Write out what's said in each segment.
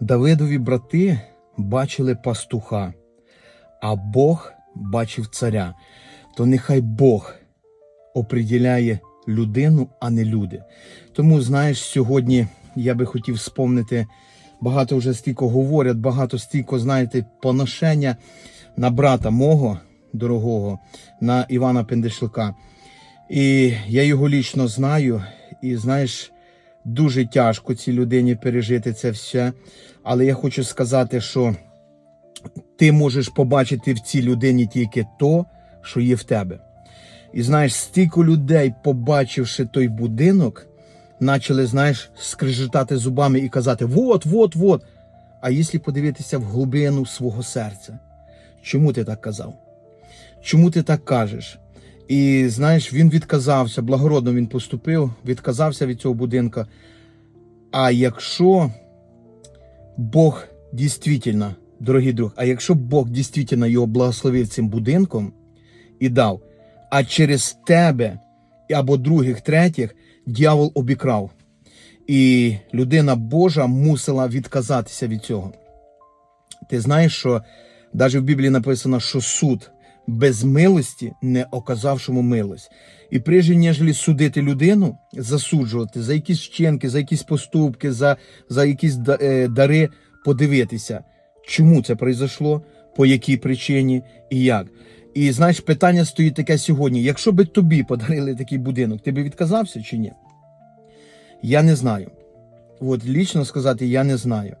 Давидові брати бачили пастуха, а Бог бачив царя. То нехай Бог оприділяє людину, а не люди. Тому, знаєш, сьогодні я би хотів спомнити, багато вже стільки говорять, багато стільки, знаєте, поношення на брата мого дорогого, на Івана Пендишлика. І я його лічно знаю, і знаєш, дуже тяжко цій людині пережити це все. Але я хочу сказати, що ти можеш побачити в цій людині тільки то, що є в тебе. І знаєш, стільки людей, побачивши той будинок, почали, знаєш, скрежетати зубами і казати: вот, вот, вот. А якщо подивитися в глибину свого серця, чому ти так казав? Чому ти так кажеш? І знаєш, він відказався, благородно він поступив, відказався від цього будинка. А якщо Бог дійсно, дорогий друг, а якщо Бог дійсно його благословив цим будинком і дав, а через тебе або других, третіх дьявол обікрав. І людина Божа мусила відказатися від цього. Ти знаєш, що навіть в Біблії написано, що суд без милості не оказавшому милость. І прежде ніж судити людину, засуджувати за якісь вчинки, за якісь поступки, за, за якісь е, дари, подивитися, чому це пройшло, по якій причині і як. І знаєш, питання стоїть таке сьогодні: якщо би тобі подарили такий будинок, ти би відказався чи ні? Я не знаю. От лічно сказати, я не знаю.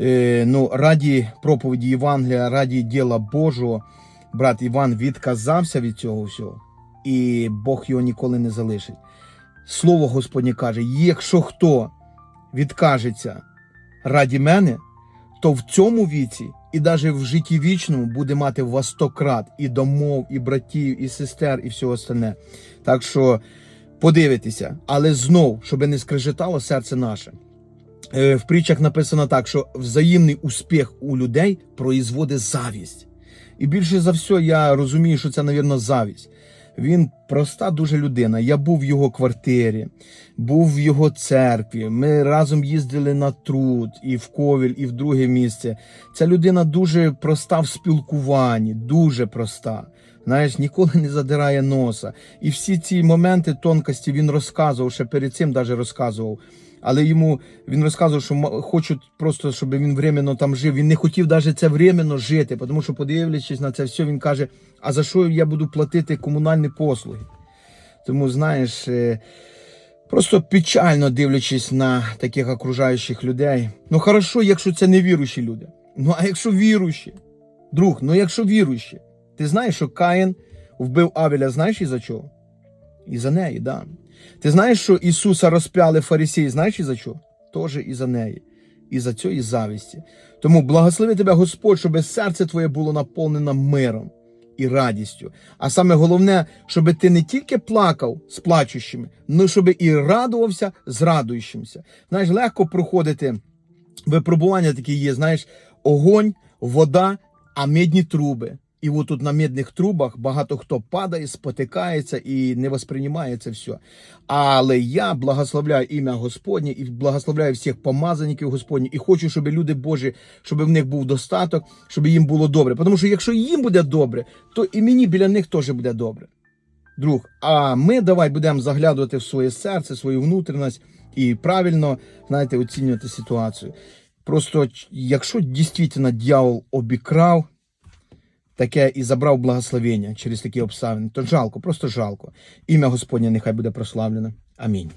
Е, ну, раді проповіді Євангелія, раді діла Божого, брат Іван відказався від цього всього, і Бог його ніколи не залишить. Слово Господнє каже: якщо хто відкажеться раді мене, то в цьому віці і навіть в житті вічному буде мати во сто крат і домов, і братів, і сестер, і все остальне. Так що подивитися, але знов, щоб не скрежетало серце наше. Е, В притчах написано так, що взаємний успіх у людей производить завість. І більше за все я розумію, що це, навірно, завість. Він проста дуже людина. Я був в його квартирі, був в його церкві. Ми разом їздили на труд і в Ковіль, і в друге місце. Ця людина дуже проста в спілкуванні, дуже проста. Знаєш, ніколи не задирає носа. І всі ці моменти тонкості він розказував, ще перед цим навіть розказував. Але йому він розказував, що хочуть просто, щоб він временно там жив. Він не хотів навіть це временно жити, тому що, подивлячись на це все, він каже: а за що я буду платити комунальні послуги? Тому, знаєш, е, просто печально дивлячись на таких окружаючих людей. Ну, хорошо, якщо це не віруючі люди. Ну, а якщо віруючі, друг, ну якщо віруючі, ти знаєш, що Каїн вбив Авеля, знаєш із за чого? І за неї, да. Ти знаєш, що Ісуса розп'яли фарисеї, знаєш із за чого? Тоже і за неї, і за цієї завісті. Тому благослови тебе Господь, щоб серце твоє було наповнено миром і радістю. А саме головне, щоб ти не тільки плакав з плачущими, але щоб і радувався з радуючимся. Знаєш, легко проходити випробування такі є, знаєш, огонь, вода, а медні труби. І от тут на медних трубах багато хто падає, спотикається і не восприймає це все. Але я благословляю ім'я Господнє і благословляю всіх помазаників Господні, і хочу, щоб люди Божі, щоб в них був достаток, щоб їм було добре. Тому що якщо їм буде добре, то і мені біля них теж буде добре. Друг, а ми давай будемо заглядувати в своє серце, свою внутрішність і правильно, знаєте, оцінювати ситуацію. Просто якщо дійсно дьявол обікрав таке і забрав благословення через такі обставини, то жалко, просто жалко. Ім'я Господнє нехай буде прославлено. Амінь.